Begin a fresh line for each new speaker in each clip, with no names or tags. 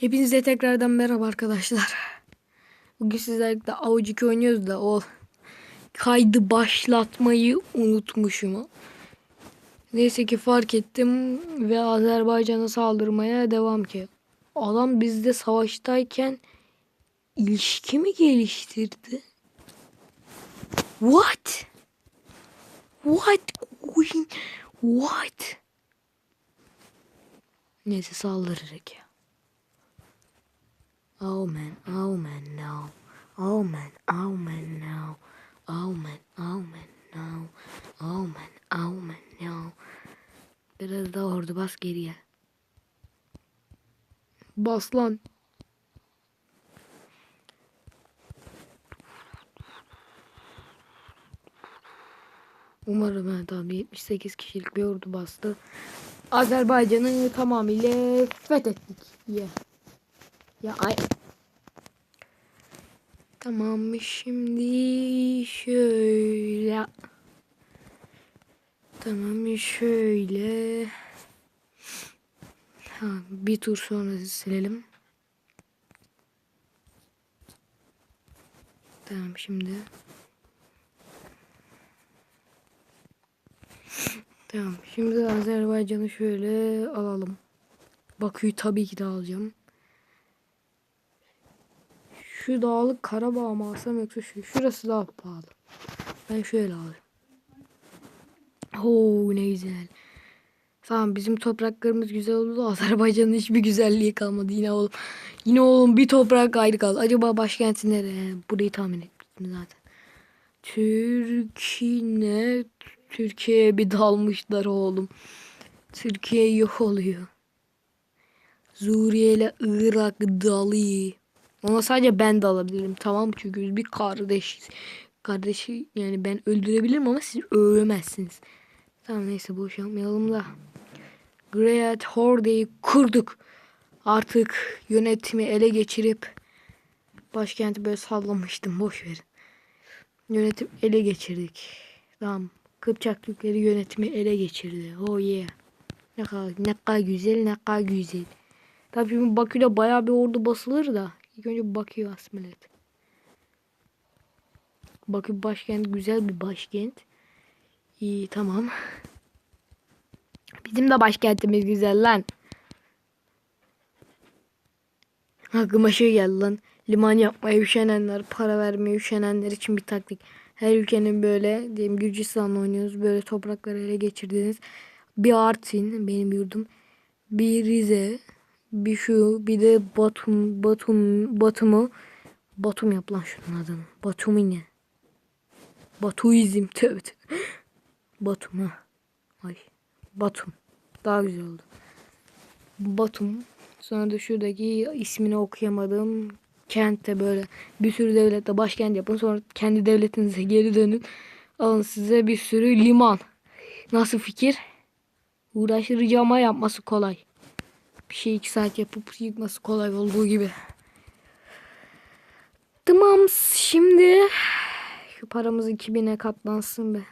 Hepinize tekrardan merhaba arkadaşlar. Bugün sizlerle Avuc 2 oynuyoruz da o kaydı başlatmayı unutmuşum. Neyse ki fark ettim ve Azerbaycan'a saldırmaya devam ki. Adam bizde savaştayken ilişki mi geliştirdi? What? What? What? Neyse saldırırız ya. Oh man, oh man, no. Oh man, oh man, no. Oh man, oh man, no. Oh man, oh man, no. Biraz daha ordu bas geriye. Bas lan. Umarım ben tabii 78 kişilik bir ordu bastı. Azerbaycan'ı tamamıyla fethettik. Yeah. Ya ay. Tamam şimdi şöyle. Tamam şöyle. Ha, bir tur sonra silelim. Tamam şimdi. Tamam şimdi Azerbaycan'ı şöyle alalım. Bakü'yü tabii ki de alacağım. Şu dağlık Karabağ mı alsam yoksa şu. Şurası daha pahalı. Ben şöyle alayım. Oo ne güzel. Tamam bizim topraklarımız güzel oldu Azerbaycan'ın hiçbir güzelliği kalmadı. Yine oğlum yine oğlum bir toprak ayrı kaldı. Acaba başkenti nereye? Burayı tahmin ettim zaten. Türkiye Türkiye'ye bir dalmışlar oğlum. Türkiye yok oluyor. Suriye ile Irak dalıyor. Ona sadece ben de alabilirim. Tamam? Çünkü biz bir kardeşiz. Kardeşi yani ben öldürebilirim ama siz ölemezsiniz. Tamam neyse boş yapmayalım da. Great Horde'yi kurduk. Artık yönetimi ele geçirip başkenti böyle sallamıştım. Boş verin. Yönetim ele geçirdik. Tamam. Kıpçak Türkleri yönetimi ele geçirdi. Oh yeah. Ne kadar, ne kadar güzel ne kadar güzel. Tabii Bakü'de bayağı bir ordu basılır da. İlk önce Bakü'yü asmel et. Bakü başkent güzel bir başkent. İyi tamam. Bizim de başkentimiz güzel lan. Aklıma şey geldi lan. Liman yapmaya üşenenler, para vermeye üşenenler için bir taktik. Her ülkenin böyle diyelim Gürcistan'la oynuyoruz. Böyle toprakları ele geçirdiğiniz bir Artvin benim yurdum. Bir Rize, bir şu, bir de Batum, Batum, Batum'u Batum yap lan şunun adını. Batum ne? Batuizm tövbe tövbe. Batum. Ay. Batum. Daha güzel oldu. Batum. Sonra da şuradaki ismini okuyamadığım kentte böyle bir sürü devlette başkent yapın. Sonra kendi devletinize geri dönün. Alın size bir sürü liman. Nasıl fikir? Uğraştırıcı ama yapması kolay. Bir şey iki saat yapıp yıkması kolay olduğu gibi. Tamam şimdi şu paramız 2000'e katlansın be.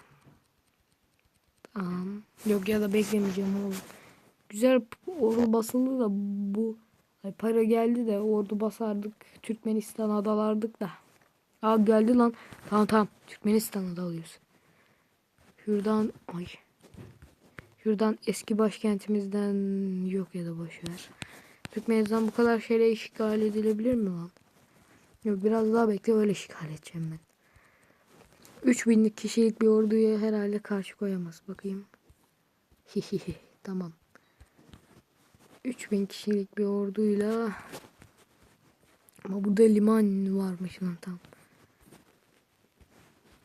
Tamam. Yok ya da beklemeyeceğim oğlum. Güzel ordu basıldı da bu ay para geldi de ordu basardık. Türkmenistan adalardık da. Aa geldi lan. Tamam tamam. Türkmenistan'a dalıyoruz. Şuradan ay. Şuradan eski başkentimizden yok ya da boşver. Türkmenistan bu kadar şeyle işgal edilebilir mi lan? Yok biraz daha bekle öyle işgal edeceğim ben. 3000 kişilik bir orduya herhalde karşı koyamaz. Bakayım. Hihihi tamam. 3000 kişilik bir orduyla ama burada liman varmış lan tam.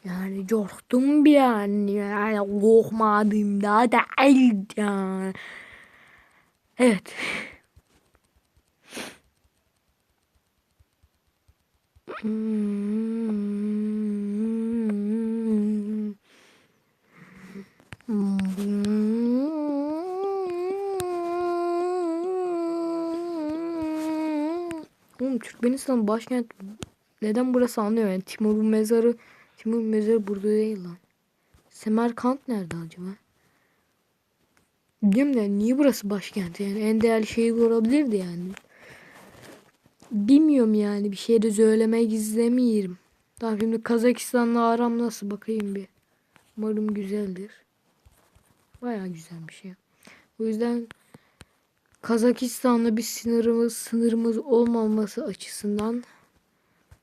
Yani corktum bir an yani korkmadım da değil yani. Evet. Hmm. Oğlum Türkmenistan başkent neden burası anlıyor yani Timur'un mezarı Timur'un mezarı burada değil lan. Semerkant nerede acaba? Bilmiyorum da niye burası başkent yani en değerli şeyi olabilirdi yani. bilmiyorum yani bir şey de söylemek gizlemiyorum. Tamam şimdi Kazakistan'la aram nasıl bakayım bir. Umarım güzeldir. Baya güzel bir şey. O yüzden Kazakistan'la bir sınırımız sınırımız olmaması açısından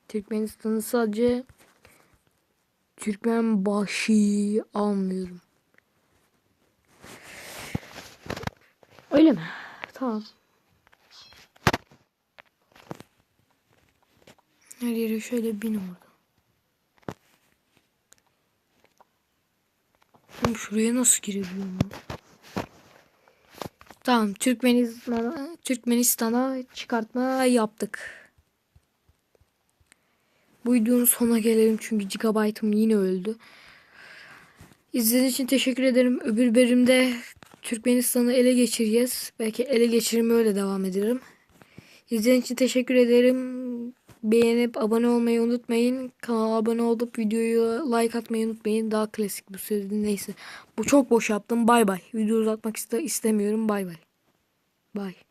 Türkmenistan'ı sadece Türkmen başı almıyorum. Öyle mi? Tamam. Her yere şöyle bin orada. Oğlum şuraya nasıl girebiliyorum? Tamam Türkmenistan'a Türkmenistan'a çıkartma yaptık. Bu videonun sonuna gelelim çünkü gigabaytım yine öldü. İzlediğiniz için teşekkür ederim. Öbür bölümde Türkmenistan'ı ele geçireceğiz. Belki ele geçirme öyle devam ederim. İzlediğiniz için teşekkür ederim. Beğenip abone olmayı unutmayın. Kanala abone olup videoyu like atmayı unutmayın. Daha klasik bu sözü neyse. Bu çok boş yaptım. Bay bay. Video uzatmak iste istemiyorum. Bay bay. Bay.